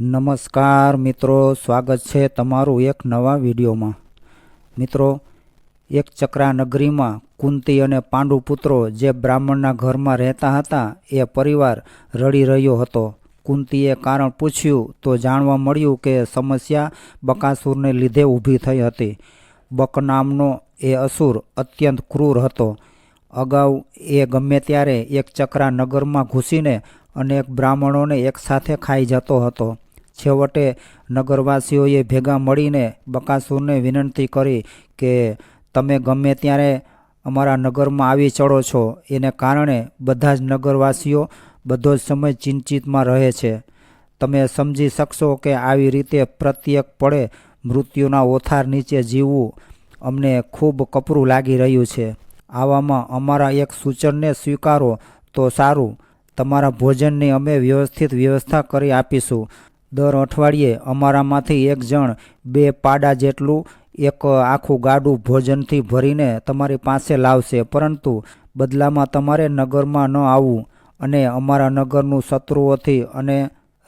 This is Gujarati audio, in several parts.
નમસ્કાર મિત્રો, સ્વાગત છે તમારું એક નવા વિડીયોમાં. મિત્રો, એક ચક્રા નગરીમાં કુંતી અને પાંડુ પુત્રો જે બ્રાહ્મણના ઘરમાં રહેતા હતા, એ પરિવાર રડી રહ્યો હતો. કુંતીએ કારણ પૂછ્યું તો જાણવા મળ્યું કે સમસ્યા બકાસુરને લીધે ઊભી થઈ હતી. બક નામનો એ અસુર અત્યંત ક્રૂર હતો. અગાઉ એ ગમે ત્યારે એક ચક્રા નગરમાં ઘૂસીને અનેક બ્રાહ્મણોને એકસાથે ખાઈ જતો હતો. છેવટે નગરવાસીઓએ ભેગા મળીને બકાસુરને વિનંતી કરી કે તમે ગમે ત્યારે અમારા નગરમાં આવી ચડો છો. એને કારણે બધા જ નગરવાસીઓ બધો જ સમય ચિંતિતમાં રહે છે. તમે સમજી શકશો કે આવી રીતે પ્રત્યેક પળે મૃત્યુના ઓથાર નીચે જીવવું અમને ખૂબ કપરું લાગી રહ્યું છે. આવામાં અમારા એક સૂચનને સ્વીકારો તો સારું. તમારા ભોજનની અમે વ્યવસ્થિત વ્યવસ્થા કરી આપીશું. દર અઠવાડિયે અમારામાંથી એક જણ બે પાડા જેટલું એક આખું ગાડું ભોજનથી ભરીને તમારી પાસે લાવશે. પરંતુ બદલામાં તમારે નગરમાં ન આવવું અને અમારા નગરનું શત્રુઓથી અને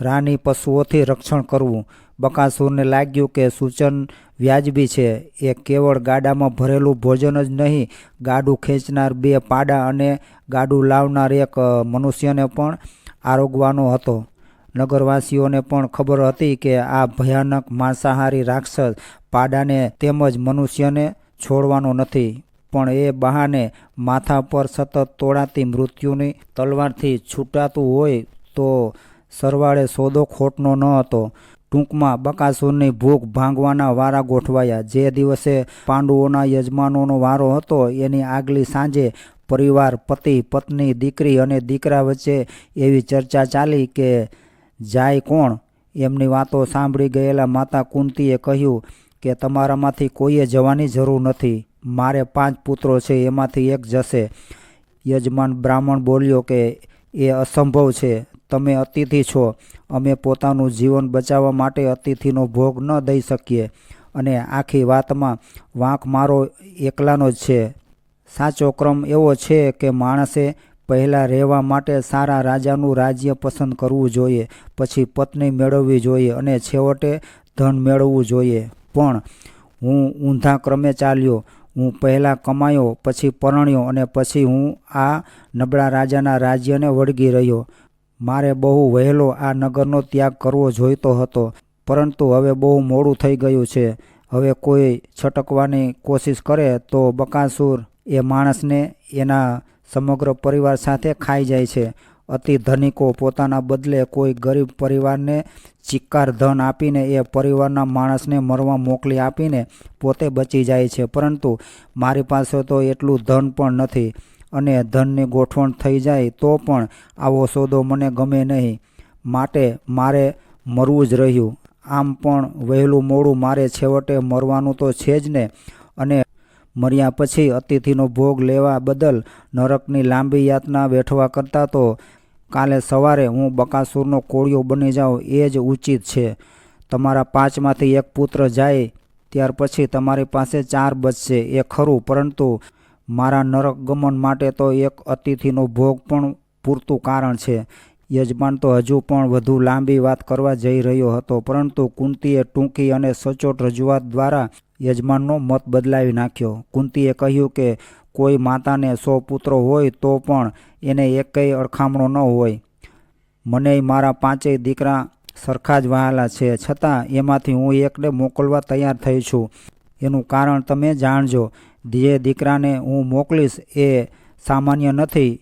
રાની પશુઓથી રક્ષણ કરવું. બકાસુરને લાગ્યું કે સૂચન વ્યાજબી છે. એ કેવળ ગાડામાં ભરેલું ભોજન જ નહીં, ગાડું ખેંચનાર બે પાડા અને ગાડું લાવનાર એક મનુષ્યને પણ આરોગવાનો હતો. નગરવાસીઓને પણ ખબર હતી કે આ ભયાનક માંસાહારી રાક્ષસ પાડાને તેમજ મનુષ્યને છોડવાનો નથી. પણ એ બહાને માથા પર સતત તોડાતી મૃત્યુની તલવારથી છૂટાતું હોય તો સરવાળે સોદો ખોટનો ન હતો. ટૂંકમાં બકાસુરની ભૂખ ભાંગવાના વારા ગોઠવાયા. જે દિવસે પાંડુઓના યજમાનોનો વારો હતો, એની આગલી સાંજે પરિવાર, પતિ, પત્ની, દીકરી અને દીકરા વચ્ચે એવી ચર્ચા ચાલી કે જાય કોણ? એમની વાતો સાંભળી ગયેલા માતા કુંતીએ કહ્યું કે તમારામાંથી કોઈએ જવાની જરૂર નથી. મારે પાંચ પુત્રો છે, એમાંથી એક જશે. યજમાન બ્રાહ્મણ બોલ્યો કે, એ અસંભવ છે. તમે અતિથિ છો. અમે પોતાનું જીવન બચાવવા માટે અતિથિનો ભોગ ન દઈ શકીએ. અને આખી વાતમાં વાંક મારો એકલાનો જ છે. સાચો ક્રમ એવો છે કે માણસે પહેલાં રહેવા માટે સારા રાજાનું રાજ્ય પસંદ કરવું જોઈએ, પછી પત્ની મેળવવી જોઈએ અને છેવટે ધન મેળવવું જોઈએ. પણ હું ઊંધા ક્રમે ચાલ્યો. હું પહેલાં કમાયો, પછી પરણ્યો અને પછી હું આ નબળા રાજાના રાજ્યને વળગી રહ્યો. મારે બહુ વહેલો આ નગરનો ત્યાગ કરવો જોઈતો હતો, પરંતુ હવે બહુ મોડું થઈ ગયું છે. હવે કોઈ છટકવાની કોશિશ કરે તો બકાસુર એ માણસને એના સમગ્ર પરિવાર સાથે ખાઈ જાય છે. અતિ ધનિકો પોતાના બદલે કોઈ ગરીબ પરિવારને ચિક્કાર ધન આપીને એ પરિવારના માણસને મરવા મોકલી આપીને પોતે બચી જાય છે. પરંતુ મારી પાસે તો એટલું ધન પણ નથી અને ધનની ગોઠવણ થઈ જાય તો પણ આવો સોદો મને ગમે નહીં. માટે મારે મરવું જ રહ્યું. આમ પણ વહેલું મોડું મારે છેવટે મરવાનું તો છે જ ને. અને મર્યા પછી અતિથિનો ભોગ લેવા બદલ નરકની લાંબી યાતના વેઠવા કરતાં તો, કાલે સવારે હું બકાસુરનો કોળિયો બની જાઉં એ જ ઉચિત છે. તમારા પાંચમાંથી એક પુત્ર જાય, ત્યાર પછી તમારી પાસે ચાર બચશે, એ ખરું, પરંતુ મારા નરક ગમન માટે તો એક અતિથિનો ભોગ પણ પૂરતું કારણ છે. યજમાન તો હજુ પણ વધુ લાંબી વાત કરવા જઈ રહ્યો હતો, પરંતુ કુંતીએ ટૂંકી અને સચોટ રજૂઆત દ્વારા યજમાનનો મત બદલાવી નાખ્યો. કુંતીએ કહ્યું કે, કોઈ માતાને સો પુત્રો હોય તો પણ એને એકેય અડખામણો ન હોય. મને મારા પાંચેય દીકરા સરખા જ વહાલા છે, છતાં એમાંથી હું એકને મોકલવા તૈયાર થઈ છું. એનું કારણ તમે જાણજો. જે દીકરાને હું મોકલીશ એ સામાન્ય નથી.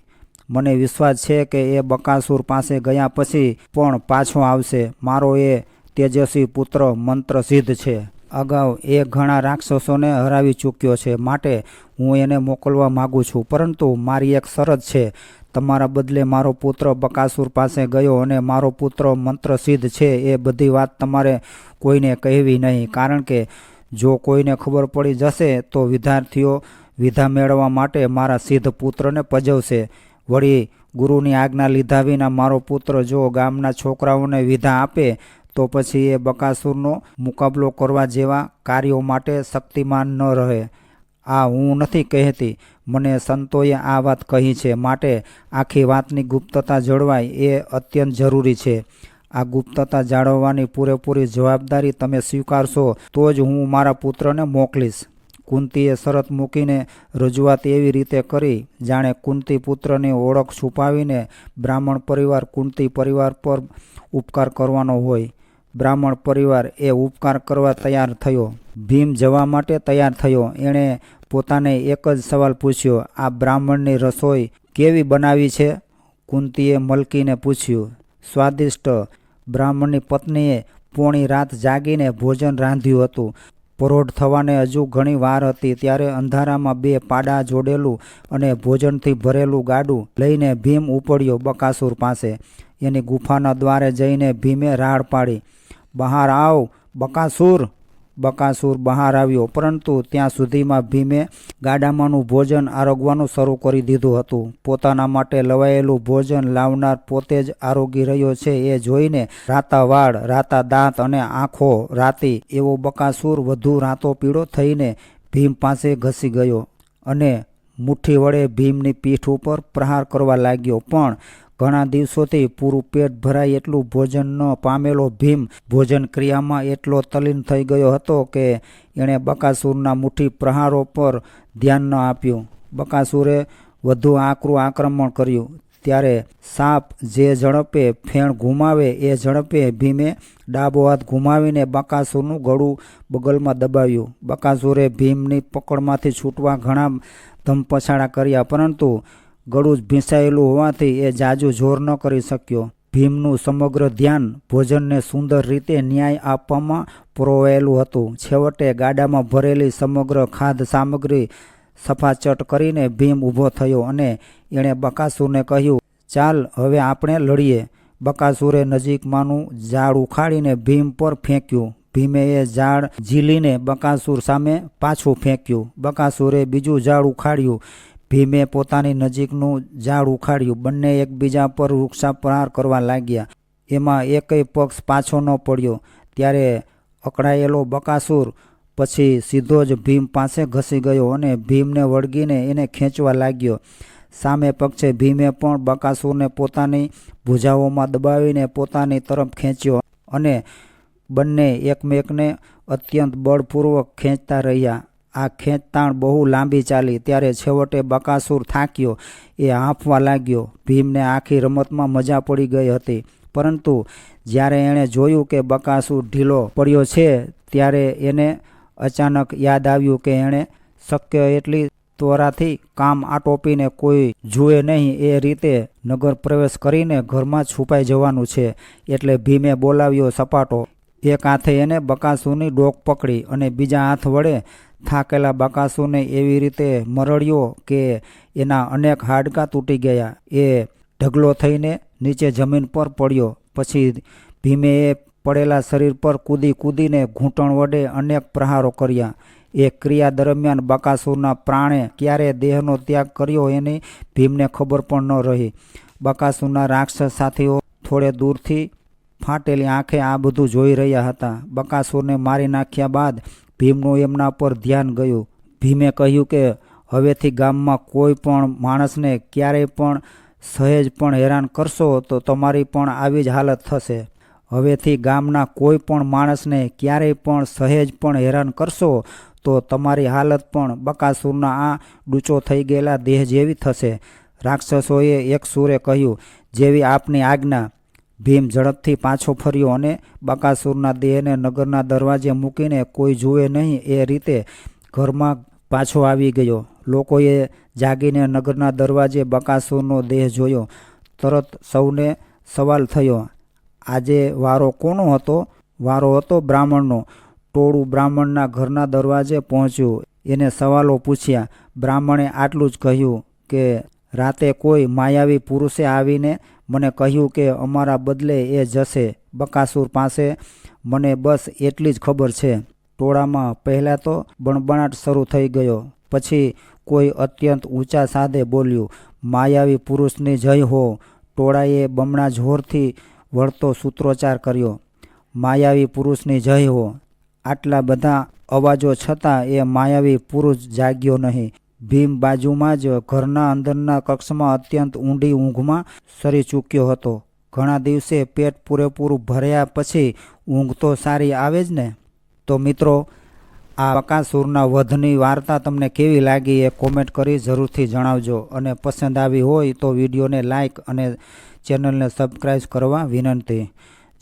મને વિશ્વાસ છે કે એ બકાસુર પાસે ગયા પછી પણ પાછો આવશે. મારો એ તેજસ્વી પુત્ર મંત્ર સિદ્ધ છે. અગાઉ એ ઘણા રાક્ષસોને હરાવી ચૂક્યો છે. માટે હું એને મોકલવા માગું છું. પરંતુ મારી એક શરત છે. તમારા બદલે મારો પુત્ર બકાસુર પાસે ગયો અને મારો પુત્ર મંત્ર સિદ્ધ છે એ બધી વાત તમારે કોઈને કહેવી નહીં. કારણ કે જો કોઈને ખબર પડી જશે તો વિદ્યાર્થીઓ વિધા મેળવવા માટે મારા સિદ્ધ પુત્રને પજવશે. વળી ગુરુની આજ્ઞા લીધા વિના મારો પુત્ર જો ગામના છોકરાઓને વિધા આપે, તો પછી એ બકાસુરનો મુકાબલો કરવા જેવા કાર્યો માટે શક્તિમાન ન રહે. આ હું નથી કહેતી. મને સંતોએ આ વાત કહી છે. માટે આખી વાતની ગુપ્તતા જળવાય એ અત્યંત જરૂરી છે. આ ગુપ્તતા જાળવવાની પૂરેપૂરી જવાબદારી તમે સ્વીકારશો, તો જ હું મારા પુત્રને મોકલીશ. કુંતીએ શરત મૂકીને રજૂઆત એવી રીતે કરી, જાણે કુંતી પુત્રની ઓળખ છુપાવીને બ્રાહ્મણ પરિવાર કુંતી પરિવાર પર ઉપકાર કરવાનો હોય. બ્રાહ્મણ પરિવાર એ ઉપકાર કરવા તૈયાર થયો. ભીમ જવા માટે તૈયાર થયો. એણે પોતાને એક જ સવાલ પૂછ્યો, આ બ્રાહ્મણની રસોઈ કેવી બનાવી છે? કુંતીએ મલકીને પૂછ્યું, સ્વાદિષ્ટ. બ્રાહ્મણની પત્નીએ પોણી રાત જાગીને ભોજન રાંધ્યું હતું. પરોઢ થવાને હજુ ઘણી વાર હતી, ત્યારે અંધારામાં બે પાડા જોડેલું અને ભોજનથી ભરેલું ગાડું લઈને ભીમ ઉપડ્યો બકાસુર પાસે. એની ગુફાના દ્વારે જઈને ભીમે રાડ પાડી. બહાર આવ, બકાસુર! બકાસુર બહાર આવ્યો, પરંતુ ત્યાં સુધીમાં ભીમે ગાડામાંનું ભોજન આરોગવાનું શરૂ કરી દીધું હતું. પોતાના માટે લવાયેલું ભોજન લાવનાર પોતે જ આરોગી રહ્યો છે, એ જોઈને રાતા વાળ રાતા દાંત અને આંખો રાતી એવો બકાસુર વધુ રાતો પીળો થઈને ભીમ પાસે ઘસી ગયો અને મુઠ્ઠી વડે ભીમની પીઠ ઉપર પ્રહાર કરવા લાગ્યો. પણ ઘણા દિવસોથી પૂરું પેટ ભરાય એટલું ભોજન ન પામેલો ભીમ ભોજન ક્રિયામાં એટલો તલીન થઈ ગયો હતો કે એણે બકાસુરના મુઠ્ઠી પ્રહારો પર ધ્યાન ન આપ્યું. બકાસુરે વધુ આકરું આક્રમણ કર્યું. ત્યારે સાપ જે ઝડપે ફેણ ઘુમાવે એ ઝડપે ભીમે ડાબો હાથ ઘુમાવીને બકાસુરનું ગળું બગલમાં દબાવ્યું. બકાસુરે ભીમની પકડમાંથી છૂટવા ઘણા ધમપછાડા કર્યા, પરંતુ ગળું ભીંસાયેલું હોવાથી એ જાજુ જોર ન કરી શક્યો. ભીમનું સમગ્ર ધ્યાન ભોજનને સુંદર રીતે ન્યાય આપવામાં પરોવાયેલું હતું. છેવટે ગાડામાં ભરેલી સમગ્ર ખાદ્ય સામગ્રી સફાચટ કરીને ભીમ ઊભો થયો અને એણે બકાસુરને કહ્યું, ચાલ, હવે આપણે લડીએ. બકાસુરે નજીકમાંનું ઝાડ ઉખાડીને ભીમ પર ફેંક્યું. ભીમે એ ઝાડ ઝીલીને બકાસુર સામે પાછું ફેંક્યું. બકાસુરે બીજું ઝાડ ઉખાડ્યું. ભીમે પોતાની નજીકનું ઝાડ ઉખાડ્યું. બંને એકબીજા પર વૃક્ષા પ્રહાર કરવા લાગ્યા. એમાં એકય પક્ષ પાછો ન પડ્યો. ત્યારે અકળાયેલો બકાસુર પછી સીધો જ ભીમ પાસે ઘસી ગયો અને ભીમને વળગીને એને ખેંચવા લાગ્યો. સામે પક્ષે ભીમે પણ બકાસુરને પોતાની ભુજાઓમાં દબાવીને પોતાની તરફ ખેંચ્યો અને બંને એકમેકને અત્યંત બળપૂર્વક ખેંચતા રહ્યા. આ ખેંચતાણ બહુ લાંબી ચાલી. ત્યારે છેવટે બકાસુર થાક્યો. એ હાંફવા લાગ્યો. ભીમને આખી રમતમાં મજા પડી ગઈ હતી. પરંતુ જ્યારે એણે જોયું કે બકાસુર ઢીલો પડ્યો છે, ત્યારે એને અચાનક યાદ આવ્યું કે એણે શક્ય એટલી ત્વરાથી કામ આટોપીને કોઈ જુએ નહીં. એ રીતે નગર પ્રવેશ કરીને ઘરમાં છુપાઈ જવાનું છે. એટલે ભીમે બોલાવ્યો સપાટો. એક હાથે એને બકાસુરની ડોક પકડી અને બીજા હાથ વડે થાકેલા બકાસુને એવી રીતે મરડ્યો કે એના અનેક હાડકાં તૂટી ગયા. એ ઢગલો થઈને નીચે જમીન પર પડ્યો. પછી ભીમે એ પડેલા શરીર પર કૂદી કૂદીને ઘૂંટણ વડે અનેક પ્રહારો કર્યા. એ ક્રિયા દરમિયાન બકાસુરના પ્રાણે ક્યારે દેહનો ત્યાગ કર્યો એની ભીમને ખબર પણ ન રહી. બકાસુરના રાક્ષસ સાથીઓ થોડે દૂરથી ફાટેલી આંખે આ બધું જોઈ રહ્યા હતા. બકાસુરને મારી નાખ્યા બાદ ભીમનું એમના પર ધ્યાન ગયું. ભીમે કહ્યું કે, હવેથી ગામમાં કોઈ પણ માણસને ક્યારેય પણ સહેજ પણ હેરાન કરશો તો તમારી પણ આવી જ હાલત થશે. હવેથી ગામના કોઈ પણ માણસને ક્યારેય પણ સહેજ પણ હેરાન કરશો તો તમારી હાલત પણ બકાસુરના આ ડૂચો થઈ ગયેલા દેહ જેવી થશે. રાક્ષસોએ એક સુરે કહ્યું, જેવી આપની આજ્ઞા ભીમ ઝડપથી પાછો ફર્યો અને બકાસુરના દેહને નગરના દરવાજે મૂકીને કોઈ જુએ નહીં એ રીતે ઘરમાં પાછો આવી ગયો. લોકોએ જાગીને નગરના દરવાજે બકાસુરનો દેહ જોયો. તરત સૌને સવાલ થયો, આજે વારો કોનો હતો? વારો હતો બ્રાહ્મણનો. ટોળું બ્રાહ્મણના ઘરના દરવાજે પહોંચ્યું. એને સવાલો પૂછ્યા. બ્રાહ્મણે આટલું જ કહ્યું કે, રાતે કોઈ માયાવી પુરુષે આવીને મને કહ્યું કે અમારા બદલે એ જશે બકાસુર પાસે. મને બસ એટલી જ ખબર છે. ટોળામાં પહેલાં તો બણબણાટ શરૂ થઈ ગયો. પછી કોઈ અત્યંત ઊંચા સાદે બોલ્યું, માયાવી પુરુષની જય હો. ટોળાએ બમણા જોરથી વળતો સૂત્રોચ્ચાર કર્યો, માયાવી પુરુષની જય હો. આટલા બધા અવાજો છતાં એ માયાવી પુરુષ જાગ્યો નહીં. ભીમ બાજુમાં જ ઘરના અંદરના કક્ષમાં અત્યંત ઊંડી ઊંઘમાં સરી ચૂક્યો હતો. ઘણા દિવસે પેટ પૂરેપૂરું ભર્યા પછી ઊંઘ તો સારી આવે જ ને? તો મિત્રો, આ બકાસુરના વધની વાર્તા તમને કેવી લાગી એ કોમેન્ટ કરી જરૂરથી જણાવજો. અને પસંદ આવી હોય તો વિડીયોને લાઈક અને ચેનલને સબસ્ક્રાઈબ કરવા વિનંતી.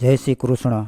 જય શ્રી કૃષ્ણ.